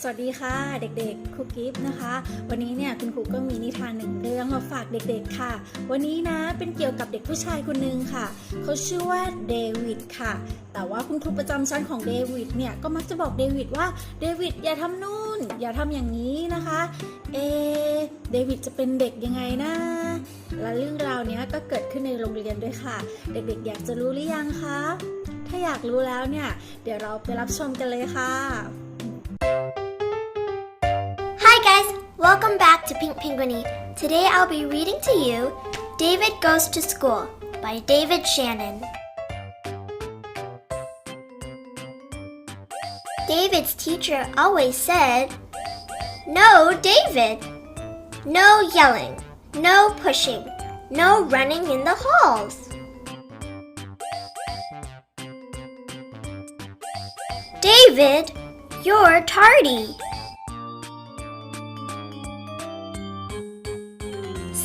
สวัสดีค่ะเด็กๆครูกิฟนะคะ วันนี้เนี่ยคุณครูก็มีนิทานหนึ่งเรื่องมาฝากเด็กๆค่ะ วันนี้นะเป็นเกี่ยวกับเด็กผู้ชายคนหนึ่งค่ะเขาชื่อว่าเดวิดค่ะ แต่ว่าคุณครูประจำชั้นของเดวิดเนี่ยก็มักจะบอกเดวิดว่าเดวิดอย่าทำนู่น อย่าทำอย่างนี้นะคะเอเดวิดจะเป็นเด็กยังไงนะและเรื่องราวนี้ก็เกิดขึ้นในโรงเรียนด้วยค่ะ เด็กๆ อยากจะรู้หรือยังคะถ้าอยากรู้แล้วเนี่ยเดี๋ยวเราไปรับชมกันเลยค่ะ welcome back to Pink Penguiny. Today I'll be reading to you David Goes to School by David Shannon. David's teacher always said, No, David! No yelling, no pushing, no running in the halls. David, you're tardy.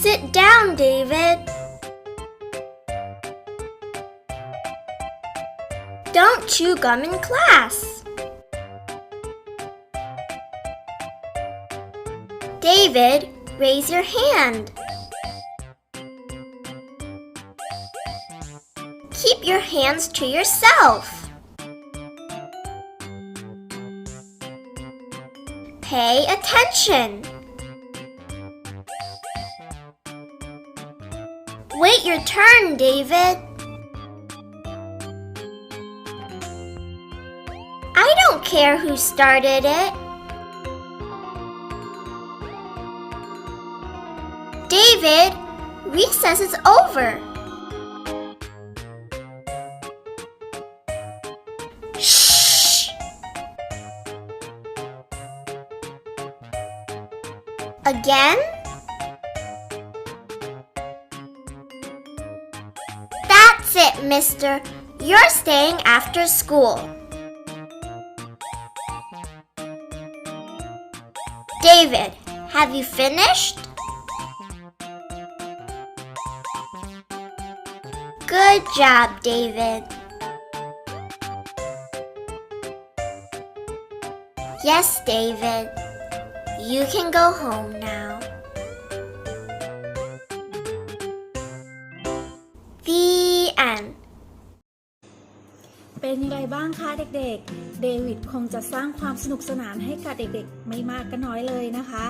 Sit down, David. Don't chew gum in class. David, raise your hand. Keep your hands to yourself. Pay attention. Wait your turn, David. I don't care who started it. David, recess is over. Shh. Again? Mister. You're staying after school. David, have you finished? Good job, David. Yes, David. You can go home now. เป็นยังไงบ้างคะเด็กๆ เดวิดคงจะสร้างความสนุกสนานให้กับเด็กๆ ไม่มากก็น้อยเลยนะคะ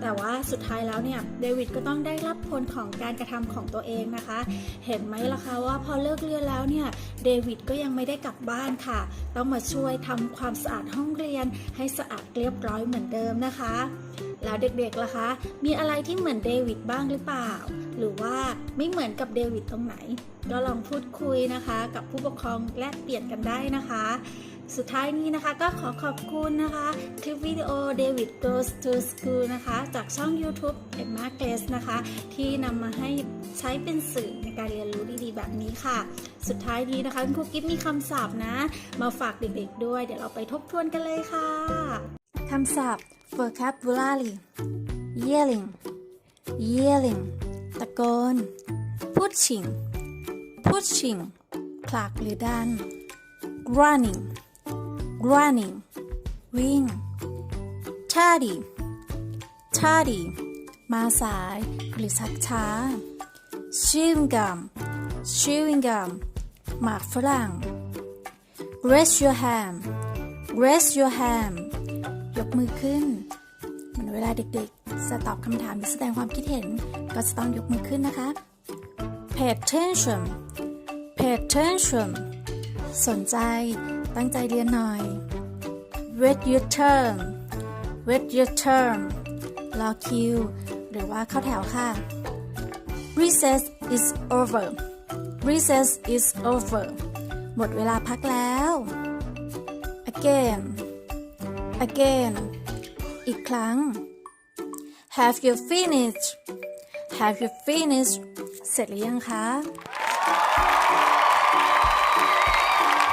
แต่ว่าสุดท้ายแล้วเนี่ยเดวิดก็ต้องได้รับผลของการกระทำของตัวเองนะคะ เห็นไหมล่ะคะว่าพอเลิกเรียนแล้วเนี่ยเดวิดก็ยังไม่ได้กลับบ้านค่ะ ต้องมาช่วยทำความสะอาดห้องเรียนให้สะอาดเรียบร้อยเหมือนเดิมนะคะ แล้วเด็กๆล่ะคะ มีอะไรที่เหมือนเดวิดบ้างหรือเปล่า หรือว่าไม่เหมือนกับเดวิดตรงไหน ก็ลองพูดคุยนะคะ กับผู้ปกครองแลกเปลี่ยนกันได้นะคะ สุดท้ายนี้นะคะก็ขอขอบคุณนะคะ คลิปวิดีโอ David Goes to School นะคะ จากช่อง YouTube Emma Grace นะคะ ที่นำมาให้ใช้เป็นสื่อในการเรียนรู้ดีๆ แบบนี้ค่ะ สุดท้ายนี้นะคะคุณครูกิฟมีคำศัพท์นะ มาฝากเด็กๆด้วย เดี๋ยวเราไปทบทวนกันเลยค่ะคำศัพท์ vocabulary yelling yelling ตะโกน pushing pushing ผลักหรือดัน running running วิ่ง tardy tardy มาสายหรือชักช้า chewing gum chewing gum หมากฝรั่ง raise your hand raise your hand ยกมือขึ้น เหมือนเวลาเด็กๆ จะตอบคำถามหรือแสดงความคิดเห็น ก็จะต้องยกมือขึ้นนะคะ pay attention pay attention สนใจ ตั้งใจเรียนหน่อย wait your turn wait your turn รอคิว หรือว่าเข้าแถวค่ะ recess is over recess is over หมดเวลาพักแล้ว again again อีกครั้ง have you finished have you finished เสร็จหรือยังคะ